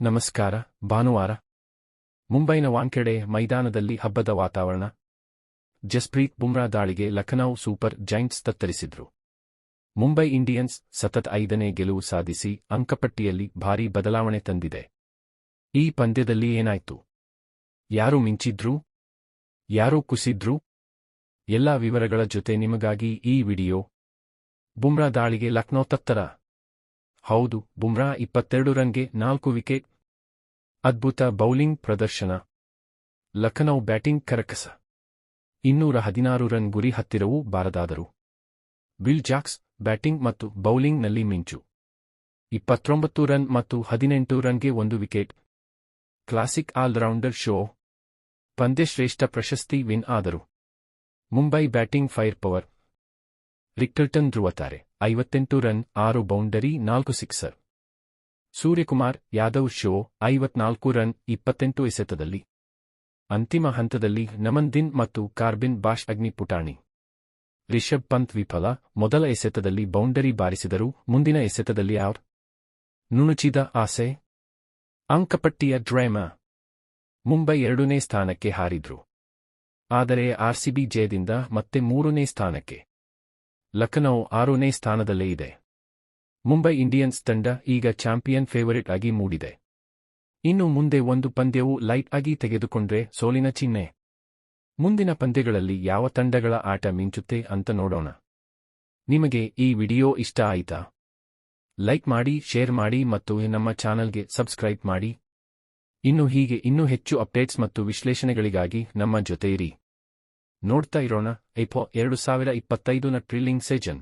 ನಮಸ್ಕಾರ, ಭಾನುವಾರ. ಮುಂಬೈನ ವಾಂಖೆಡೆ ಮೈದಾನದಲ್ಲಿ ಹಬ್ಬದ ವಾತಾವರಣ. ಜಸ್ಪ್ರೀತ್ ಬುಮ್ರಾ ದಾಳಿಗೆ ಲಖನೌ ಸೂಪರ್ ಜೈಂಟ್ಸ್ ತತ್ತರಿಸಿದ್ರು. ಮುಂಬೈ ಇಂಡಿಯನ್ಸ್ ಸತತ ಐದನೇ ಗೆಲುವು ಸಾಧಿಸಿ ಅಂಕಪಟ್ಟಿಯಲ್ಲಿ ಭಾರೀ ಬದಲಾವಣೆ ತಂದಿದೆ. ಈ ಪಂದ್ಯದಲ್ಲಿ ಏನಾಯ್ತು? ಯಾರು ಮಿಂಚಿದ್ರು? ಯಾರು ಕುಸಿದ್ರು? ಎಲ್ಲಾ ವಿವರಗಳ ಜೊತೆ ನಿಮಗಾಗಿ ಈ ವಿಡಿಯೋ. ಬುಮ್ರಾ ದಾಳಿಗೆ ಲಖನೌ ತತ್ತರ. ಹೌದು, ಬುಮ್ರಾ ಇಪ್ಪತ್ತೆರಡು ರನ್ಗೆ ನಾಲ್ಕು ವಿಕೆಟ್. ಅದ್ಭುತ ಬೌಲಿಂಗ್ ಪ್ರದರ್ಶನ. ಲಖನೌ ಬ್ಯಾಟಿಂಗ್ ಕರಕಸ. ಇನ್ನೂರ ಹದಿನಾರು ರನ್ ಗುರಿ ಹತ್ತಿರವೂ ಬಾರದಾದರು. ವಿಲ್ ಜಾಕ್ಸ್ ಬ್ಯಾಟಿಂಗ್ ಮತ್ತು ಬೌಲಿಂಗ್ನಲ್ಲಿ ಮಿಂಚು. ಇಪ್ಪತ್ತೊಂಬತ್ತು ರನ್ ಮತ್ತು ಹದಿನೆಂಟು ರನ್ಗೆ ಒಂದು ವಿಕೆಟ್. Classic allrounder show. ಪಂದ್ಯಶ್ರೇಷ್ಠ ಪ್ರಶಸ್ತಿ ವಿನ್ ಆದರು. Mumbai batting fire power. Rickelton ಧ್ರುವತಾರೆ. ಐವತ್ತೆಂಟು ರನ್, ಆರು ಬೌಂಡರಿ, ನಾಲ್ಕು ಸಿಕ್ಸರ್. ಸೂರ್ಯಕುಮಾರ್, ಯಾದವ್ ಶೋ, ಐವತ್ನಾಲ್ಕು ರನ್, ಇಪ್ಪತ್ತೆಂಟು ಎಸೆತದಲ್ಲಿ. ಅಂತಿಮ ಹಂತದಲ್ಲಿ ನಮನ್ ದಿನ್ ಮತ್ತು ಕಾರ್ಬಿನ್ ಬಾಷ್ ಅಗ್ನಿ ಪುಟಾಣಿ. ರಿಷಬ್ ಪಂತ್ ವಿಫಲ, ಮೊದಲ ಎಸೆತದಲ್ಲಿ ಬೌಂಡರಿ ಬಾರಿಸಿದರು, ಮುಂದಿನ ಎಸೆತದಲ್ಲಿ ಔಟ್ ನುಣುಚಿದ ಆಸೆ. ಅಂಕಪಟ್ಟಿಯ ಡ್ರೈಮ. ಮುಂಬೈ ಎರಡನೇ ಸ್ಥಾನಕ್ಕೆ ಹಾರಿದ್ರು. ಆದರೆ ಆರ್ಸಿಬಿ ಜಯದಿಂದ ಮತ್ತೆ ಮೂರನೇ ಸ್ಥಾನಕ್ಕೆ. ಲಖನೌ ಆರನೇ ಸ್ಥಾನದಲ್ಲೇ ಇದೆ. ಮುಂಬೈ ಇಂಡಿಯನ್ಸ್ ತಂಡ ಈಗ ಚಾಂಪಿಯನ್ ಫೇವರಿಟ್ ಆಗಿ ಮೂಡಿದೆ. ಇನ್ನು ಮುಂದೆ ಒಂದು ಪಂದ್ಯವು ಲೈಟ್ ಆಗಿ ತೆಗೆದುಕೊಂಡ್ರೆ ಸೋಲಿನ ಚಿಹ್ನೆ. ಮುಂದಿನ ಪಂದ್ಯಗಳಲ್ಲಿ ಯಾವ ತಂಡಗಳ ಆಟ ಮಿಂಚುತ್ತೆ ಅಂತ ನೋಡೋಣ. ನಿಮಗೆ ಈ ವಿಡಿಯೋ ಇಷ್ಟ ಆಯಿತಾ? ಲೈಕ್ ಮಾಡಿ, ಶೇರ್ ಮಾಡಿ ಮತ್ತು ನಮ್ಮ ಚಾನಲ್ಗೆ ಸಬ್ಸ್ಕ್ರೈಬ್ ಮಾಡಿ. ಇನ್ನು ಹೀಗೆ ಇನ್ನೂ ಹೆಚ್ಚು ಅಪ್ಡೇಟ್ಸ್ ಮತ್ತು ವಿಶ್ಲೇಷಣೆಗಳಿಗಾಗಿ ನಮ್ಮ ಜೊತೆ ಇರಿ. ನೋಡ್ತಾ ಇರೋಣ ಐಪೋ ಎರಡು ಸಾವಿರ ಇಪ್ಪತ್ತೈದು ನ ಟ್ರಿಲ್ಲಿಂಗ್ ಸೆಜನ್